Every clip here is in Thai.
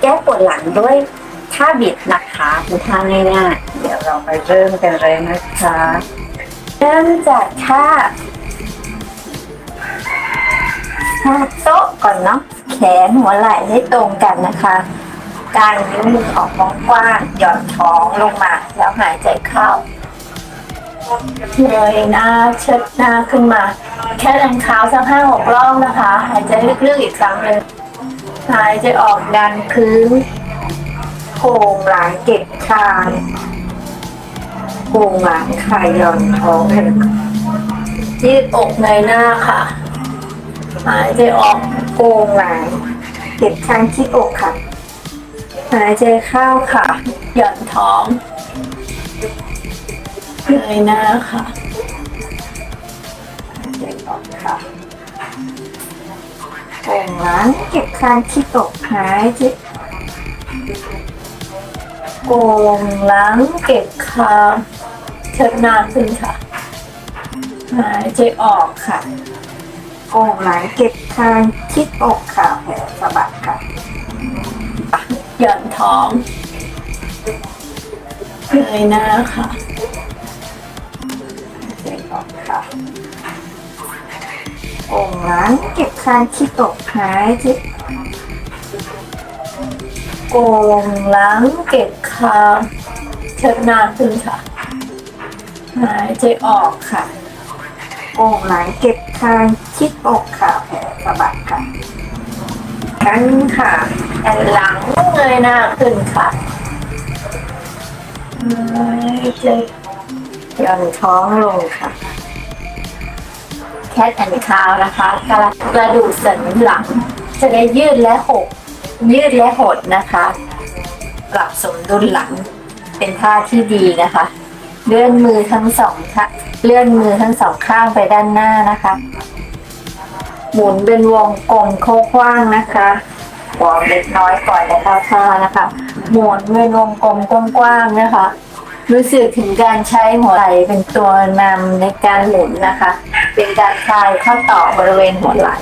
แก้ปวดหลังด้วยท่าบิดนะคะเป็นท่าง่ายๆเดี๋ยวเราไปเริ่มกันเลยนะคะ เริ่มจากท่าท่าโต๊ะก่อนเนาะแขนหัวไหล่ให้ตรงกันนะคะการนิ้วมือออกกว้างๆหย่อนท้องลงมาแล้วหายใจเข้าเงยหน้าเชิดหน้าขึ้นมา แค่ดันเท้าสักห้าหกรอบนะคะ หายใจลึกๆอีกครั้งหนึ่ง หายใจออกดันพื้นโค้งหลังเก็บคางโค้งหลังคายย่อนท้องยืดอกเงยหน้าค่ะ หายใจออกโค้งหลังเก็บคางที่อกค่ะ หายใจเข้าค่ะหย่อนท้องเงยหน้าค่ะหายใจออกค่ะ โป่งหลังเก็บคางที่อกหายใจโกงหลังเก็บคางเชิดหน้าขึ้นค่ะ หายใจออกค่ะ โกงหลังเก็บคางคิดอกค่ะแผลสะบัดค่ะหย่อนท้องเงยหน้าค่ะเจ็ออกค่ะ องค์หลังเก็บคางที่ตกหายใจโกงหลังเก็บคาเชิดหน้าขึ้นค่ะ หายใจออกค่ะโองหลังเก็บคางคิดอกค่ะแผลสะบัดค่ะครั้งค่ะแอนหลังเงยหน้าขึ้นค่ะหายใจย่อนท้องลงค่ะ แคทแอนคาวนะคะกระกระดูกสันหลัง จะได้ยืดและหดยืดและหดนะคะ ปรับสมดุลหลังเป็นท่าที่ดีนะคะ เลื่อนมือทั้งสองค่ะเลื่อนมือทั้งสองข้างไปด้านหน้านะคะ หมุนเป็นวงกลมโค้งกว้างนะคะวอร์มเล็กน้อยก่อนและเข้าท่านะคะ หมุนเป็นวงกลมกว้างๆนะคะ รู้สึกถึงการใช้หัวไหล่เป็นตัวนำในการหมุนนะคะ เป็นการคลายข้อต่อบริเวณหัวไหล่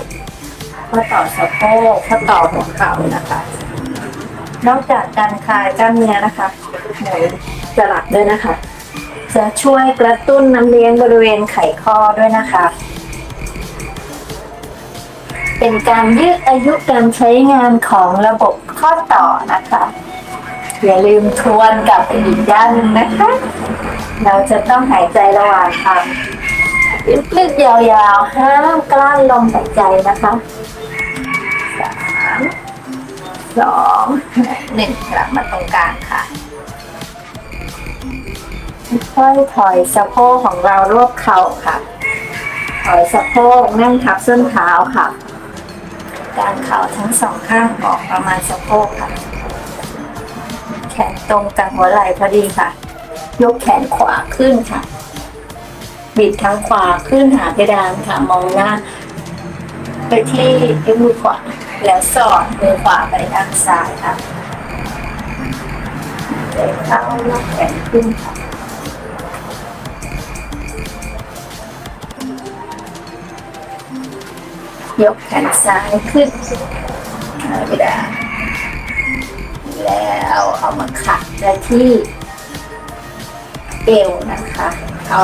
ข้อต่อสะโพกข้อต่อหัวเข่านะคะ นอกจากการคลายกล้ามเนื้อนะคะหมุนสลับด้วยนะคะ จะช่วยกระตุ้นน้ำเลี้ยงบริเวณไขข้อด้วยนะคะ เป็นการยืดอายุการใช้งานของระบบข้อต่อนะคะอย่าลืมทวนกลับไปอีกด้านนึงนะคะ เราจะต้องหายใจระหว่างทำ ลึกๆยาวๆ ห้ามกลั้นลมหายใจนะคะสามสองหนึ่งกลับมาตรงกลางค่ะค่อยถอยสะโพกของเรารวบเข่าค่ะ ถอยสะโพกนั่งทับส้นเท้าค่ะ การเข่าทั้งสองข้างออกประมาณสะโพกค่ะ แขนตรงกับหัวไหล่พอดีค่ะ ยกแขนขวาขึ้นค่ะ บิดทางขวาขึ้นหาเพดานค่ะมองหน้าไปที่นิ้วมือขวาแล้วสอดมือขวาไปทางซ้ายค่ะเดินเข้ายกแขนขึ้นค่ะยกแขนซ้ายขึ้นหาเพดาแล้วเอามาขัดไปที่เอวนะคะ เอา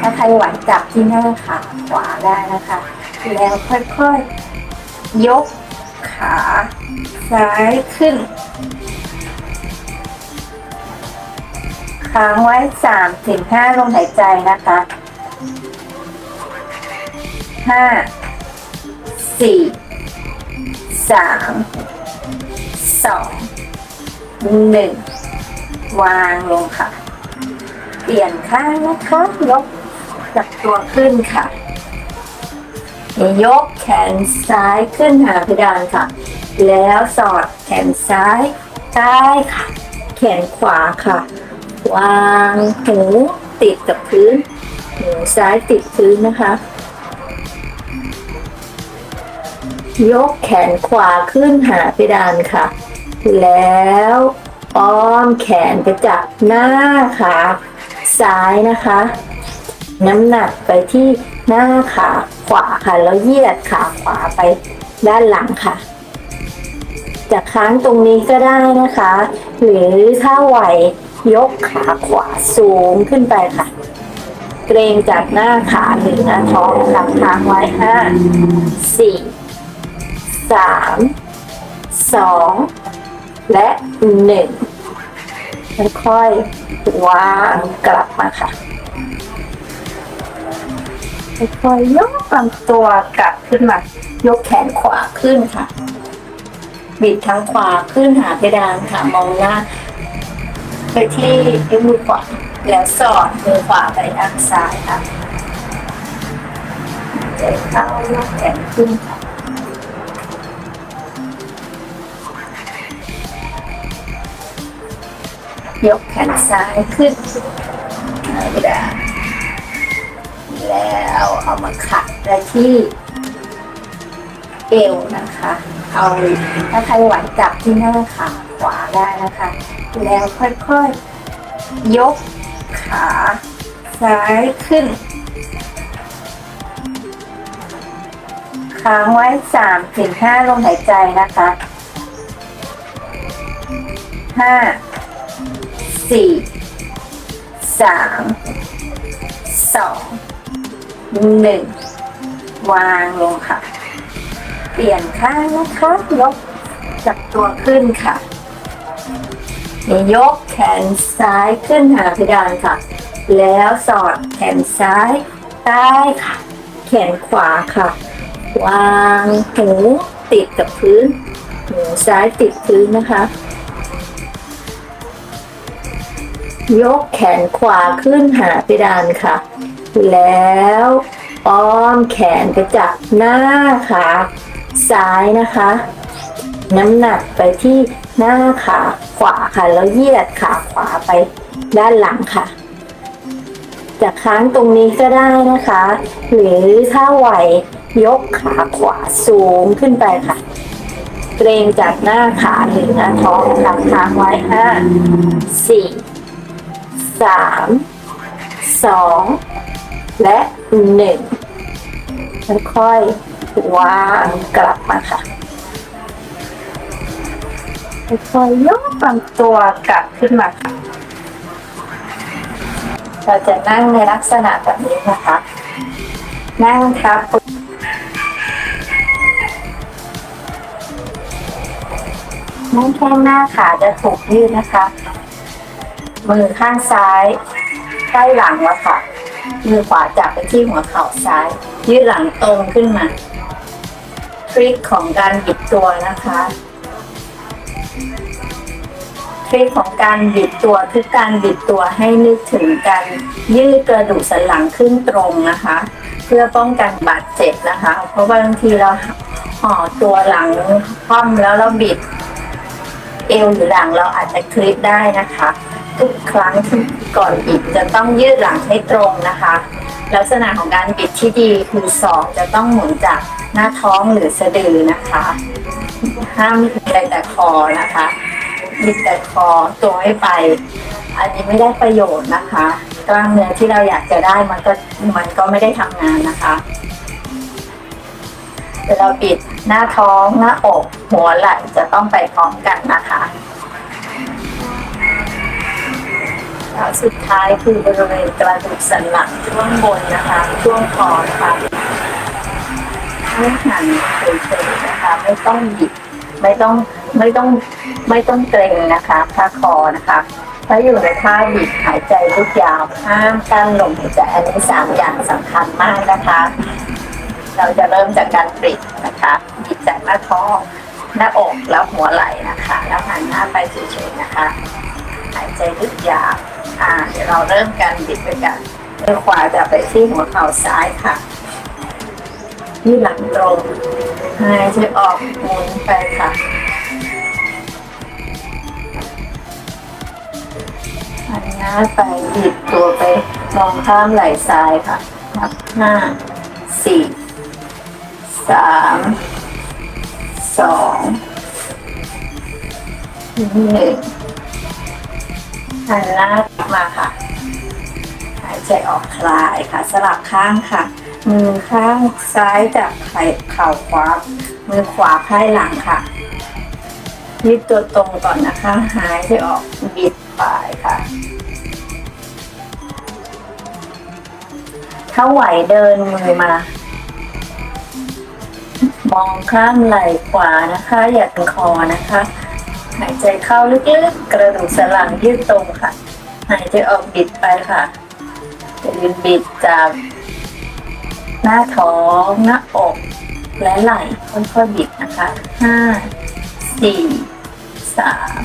ถ้าใครไหวจับที่หน้าขาขวาได้นะคะ แล้วค่อยๆยกขาซ้ายขึ้นค้างไว้สามถึงห้าลมหายใจนะคะห้าสี่สามสองหนึ่งวางลงค่ะ เปลี่ยนข้างนะคะ ยกจับตัวขึ้นค่ะ ยกแขนซ้ายขึ้นหาเพดานค่ะ แล้วสอดแขนซ้ายใต้ค่ะ แขนขวาค่ะ วางหูติดกับพื้นหูซ้ายติดพื้นนะคะ ยกแขนขวาขึ้นหาเพดานค่ะ แล้วอ้อมแขนไปจับหน้าขา ซ้ายนะคะ น้ำหนักไปที่หน้าขาขวาค่ะแล้วเหยียดขาขวาไปด้านหลังค่ะจะค้างตรงนี้ก็ได้นะคะ หรือถ้าไหวยกขาขวาสูงขึ้นไปค่ะ เกรงจากหน้าขาหรือหน้าท้องค่ะค้างไว้ห้าสี่สามสองและหนึ่ง ค่อยๆวางกลับมาค่ะค่อยๆยกลำตัวกลับขึ้นมา ยกแขนขวาขึ้นค่ะบิดทางขวาขึ้นหาเพดานค่ะมองหน้าไปที่นิ้วมือขวาแล้วสอดมือขวาไปทางซ้ายค่ะใจเข้าแขนขึ้นค่ะ ยกแขนซ้ายขึ้นหาเพดานแล้วเอามาขัดไปที่เอวนะคะ เอาถ้าใครไหวจับที่หน้าขาขวาได้นะคะ แล้วค่อยๆยกขาซ้ายขึ้น ค้างไว้สามถึงห้าลมหายใจนะคะห้า สี่สามสองหนึ่งวางลงค่ะ เปลี่ยนข้างนะคะยกจับตัวขึ้นค่ะยกแขนซ้ายขึ้นหาเพดานค่ะ แล้วสอดแขนซ้ายใต้ค่ะ แขนขวาค่ะ วางหูติดกับพื้นหูซ้ายติดพื้นนะคะ ยกแขนขวาขึ้นหาเพดานค่ะ แล้วอ้อมแขนไปจับหน้าขาซ้ายนะคะ น้ำหนักไปที่หน้าขาขวาค่ะ แล้วเหยียดขาขวาไปด้านหลังค่ะ จะค้างตรงนี้ก็ได้นะคะ หรือถ้าไหวยกขาขวาสูงขึ้นไปค่ะ เกรงจากหน้าขาหรือหน้าท้องค่ะค้างไว้ห้าสี่ สามสองและหนึ่งค่อยวางกลับมาค่ะค่อยยกลำตัวกลับขึ้นมาค่ะเราจะนั่งในลักษณะแบบนี้นะคะ นั่งทับนั่งแข้งหน้าขาจะถูกยืดนะคะ มือข้างซ้ายใกล้หลังแล้วค่ะ มือขวาจับไปที่หัวเข่าซ้าย ยืดหลังตรงขึ้นมาทริคของการบิดตัวนะคะทริคของการบิดตัวคือการบิดตัวให้นึกถึงการยืดกระดูกสันหลังขึ้นตรงนะคะ เพื่อป้องกันบาดเจ็บนะคะ เพราะว่าบางทีเราห่อตัวหลังคว่ำแล้วเราบิด เอวหรือหลังเราอาจจะคลิปได้นะคะ ทุกครั้งที่ก่อนบิดจะต้องยืดหลังให้ตรงนะคะ ลักษณะของการบิดที่ดีคือศอกจะต้องหมุนจากหน้าท้องหรือสะดือนะคะ ห้ามบิดแต่คอนะคะบิดแต่คอตัวไม่ไป อันนี้ไม่ได้ประโยชน์นะคะกล้ามเนื้อที่เราอยากจะได้มันก็มันก็ไม่ได้ทำงานนะคะเวเราบิดหน้าท้องหน้าอกหัวไหล่จะต้องไปพร้อมกันนะคะ แล้วสุดท้ายคือบริเวณกระดูกสันหลังช่วงบนนะคะช่วงคอนะคะให้หันเฉยๆนะคะ ไม่ต้องบิดไม่ต้องไม่ต้องไม่ต้องเกรงนะคะท่าคอนะคะถ้าอยู่ในท่าบิดหายใจลึกยาวห้ามกั้นลมหายใจอันนี้สามอย่างสำคัญมากนะคะ เราจะเริ่มจากการบิดนะคะบิดจากหน้าท้องหน้าอกแล้วหัวไหล่นะคะ แล้วหันหน้าไปเฉยๆนะคะ หายใจลึกยาวอ่าเดี๋ยวเราเริ่มการบิดไปกันมือขวาจะไปที่หัวเข่าซ้ายค่ะยืดหลังตรงหายใจออกหมุนไปค่ะหันหน้าไปบิดตัวไปมองข้ามไหล่ซ้ายค่ะนับห้าสี่สามสองหนึ่ง หันหน้ากลับมาค่ะ หายใจออกคลายค่ะ สลับข้างค่ะ มือข้างซ้ายจับไข่เข่าขวา มือขวาไพ่หลังค่ะยืดตัวตรงก่อนนะคะ หายใจออกบิดปลายค่ะถ้าไหวเดินมือมา มองข้างไหล่ขวานะคะ อย่าตึงคอนะคะ หายใจเข้าลึกๆ กระดูกสันหลังยืดตรงค่ะ หายใจออกบิดไปค่ะจะยืนบิดจากหน้าท้องหน้าอกและไหล่ค่อยๆบิดนะคะห้าสี่สาม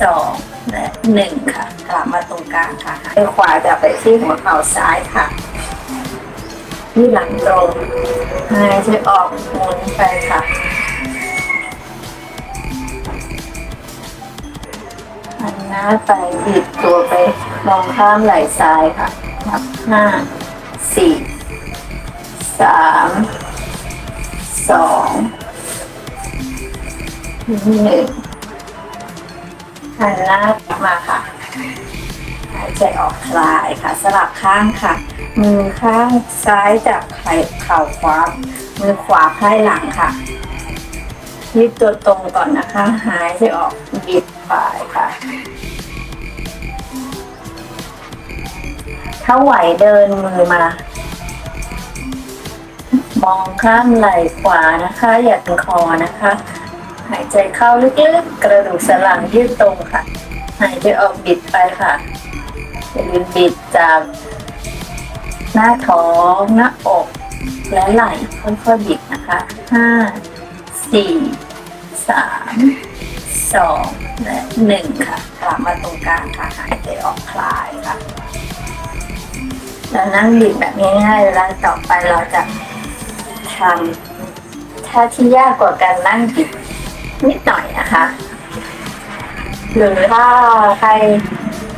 สองและหนึ่งค่ะ กลับมาตรงกลางค่ะมือขวาจะไปที่หัวเข่าซ้ายค่ะที่หลังตรงหายใจออกหมุนไปค่ะ หนหน้าไปบิดตัวไปมองข้ามไหล่ซ้ายค่ะนับห้าสี่สามสองหนึ่งหันหน้ากลับมาค่ะหายใจออกคลายค่ะ สลับข้างค่ะ มือข้างซ้ายจับไข่เข่าขวามือขวาไพ่หลังค่ะ ยืดตัวตรงก่อนนะคะ หายใจออกบิดปลายค่ะ ถ้าไหวเดินมือมา มองข้างไหล่ขวานะคะ อย่าตึงคอนะคะ หายใจเข้าลึกๆ กระดูกสันหลังยืดตรงค่ะ หายใจออกบิดไปค่ะอย่าลืมบิดจากหน้าท้องหน้าอกและไหล่ค่อยๆบิดนะคะห้า สี่สามสองและหนึ่งค่ะกลับมาตรงกลางค่ะหายใจออกคลายค่ะแล้วนั่งบิดแบบง่ายๆแล้วต่อไปเราจะทำท่าที่ยากกว่าการนั่งบิดนิดหน่อยนะคะ หรือถ้าใคร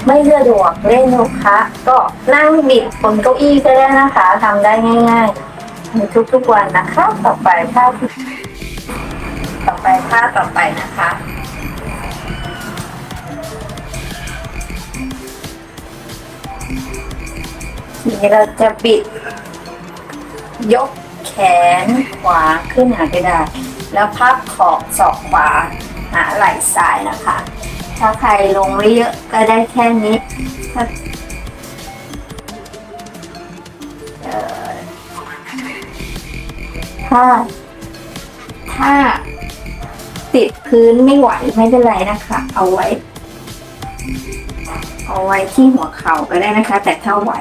ไม่สะดวกเล่นโยคะก็นั่งบิดบนเก้าอี้ก็ได้นะคะทำได้ง่ายๆในทุกๆวันนะคะ ต่อไปท่าที่ ต่อไปท่าต่อไปนะคะทีนี้เราจะบิด ยกแขนขวาขึ้นหากระดาษ แล้วพับขอบศอกขวาหาไหล่ซ้ายนะคะ ถ้าใครลงไม่เยอะก็ได้แค่นี้ถ้าถ้าถ้า ติดพื้นไม่ไหวไม่เป็นไรนะคะ เอาไว้ เอาไว้ที่หัวเข่าก็ได้นะคะ แต่ถ้าไหว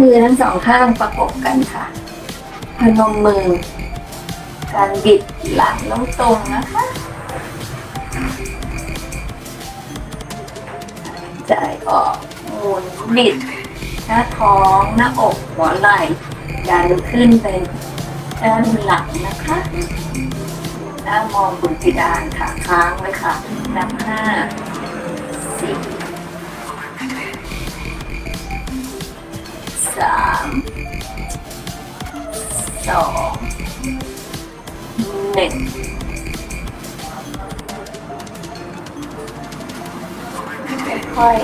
มือทั้งสองข้างประกบกันค่ะพนมมือ การบิดหลังต้องตรงนะคะหายใจออกหมุนบิด หน้าท้องหน้าอกหัวไหล่ดันขึ้นไปด้านหลังนะคะ หน้ามองบนเพดานค่ะค้างไว้ค่ะ นับห้าสี่สามสองหนึ่งค่อย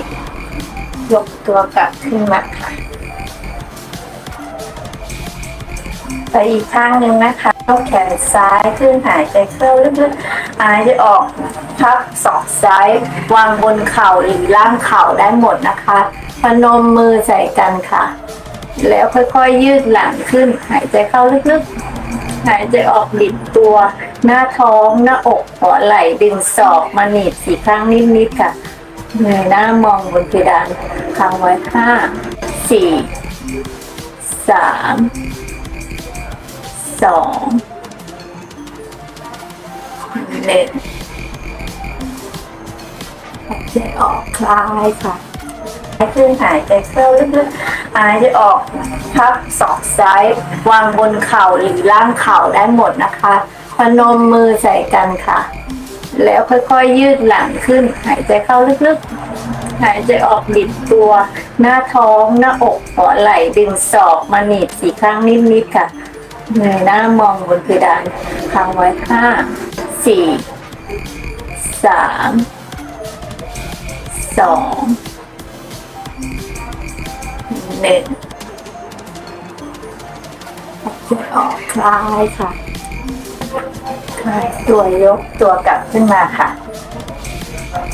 ๆยกตัวกลับขึ้นมาค่ะ ไปอีกข้างหนึ่งนะคะ ยกแขนซ้ายขึ้นหายใจเข้าลึกๆหายใจออกพับศอกซ้าย วางบนเข่าหรือล่างเข่าได้หมดนะคะพนมมือใส่กันค่ะ แล้วค่อยๆยืดหลังขึ้น หายใจเข้าลึกๆ หายใจออกบิดตัว หน้าท้องหน้าอกหัวไหล่ดึงศอกมาหนีบสี่ครั้งนิดๆค่ะเงยหน้ามองบนเพดานค้างไว้ห้าสี่สาม สองหนึ่งหายใจออกคลายค่ะห้ขึ้นหายใจเข้าลึกๆหายใจออกพับศอกซ้ายวางบนเข่าหรือล่างเข่าได้หมดนะคะ พนมมือใส่กันค่ะ แล้วค่อยๆยืดหลังขึ้น หายใจเข้าลึกๆ หายใจออกบิดตัว หน้าท้องหน้าอกหัวไหล่ดึงศอกมาหนีบสี่ครั้งนิดๆค่ะ เงยหน้ามองบนเพดานค้างไว้ห้าสี่สามสองหนึ่งออกคลายค่ะคลายตัวยกตัวกลับขึ้นมาค่ะ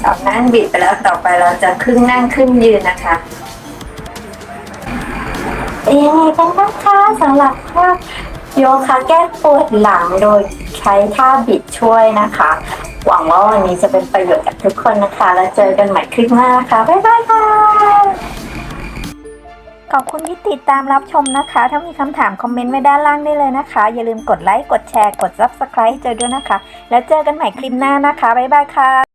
เรานั่งบิดไปแล้วต่อไปเราจะขึ้นนั่งขึ้นยืนนะคะเป็นยังไงกันบ้างคะสำหรับท่า โยคะแก้ปวดหลังโดยใช้ท่าบิดช่วยนะคะ หวังว่าวันนี้จะเป็นประโยชน์กับทุกคนนะคะ แล้วเจอกันใหม่คลิปหน้าค่ะบ๊ายบายค่ะขอบคุณที่ติดตามรับชมนะคะ ถ้ามีคำถามคอมเมนต์ไว้ด้านล่างได้เลยนะคะ อย่าลืมกดไลค์ กดแชร์ กด Subscribe เจอด้วยนะคะ แล้วเจอกันใหม่คลิปหน้านะคะ บ๊ายบายค่ะ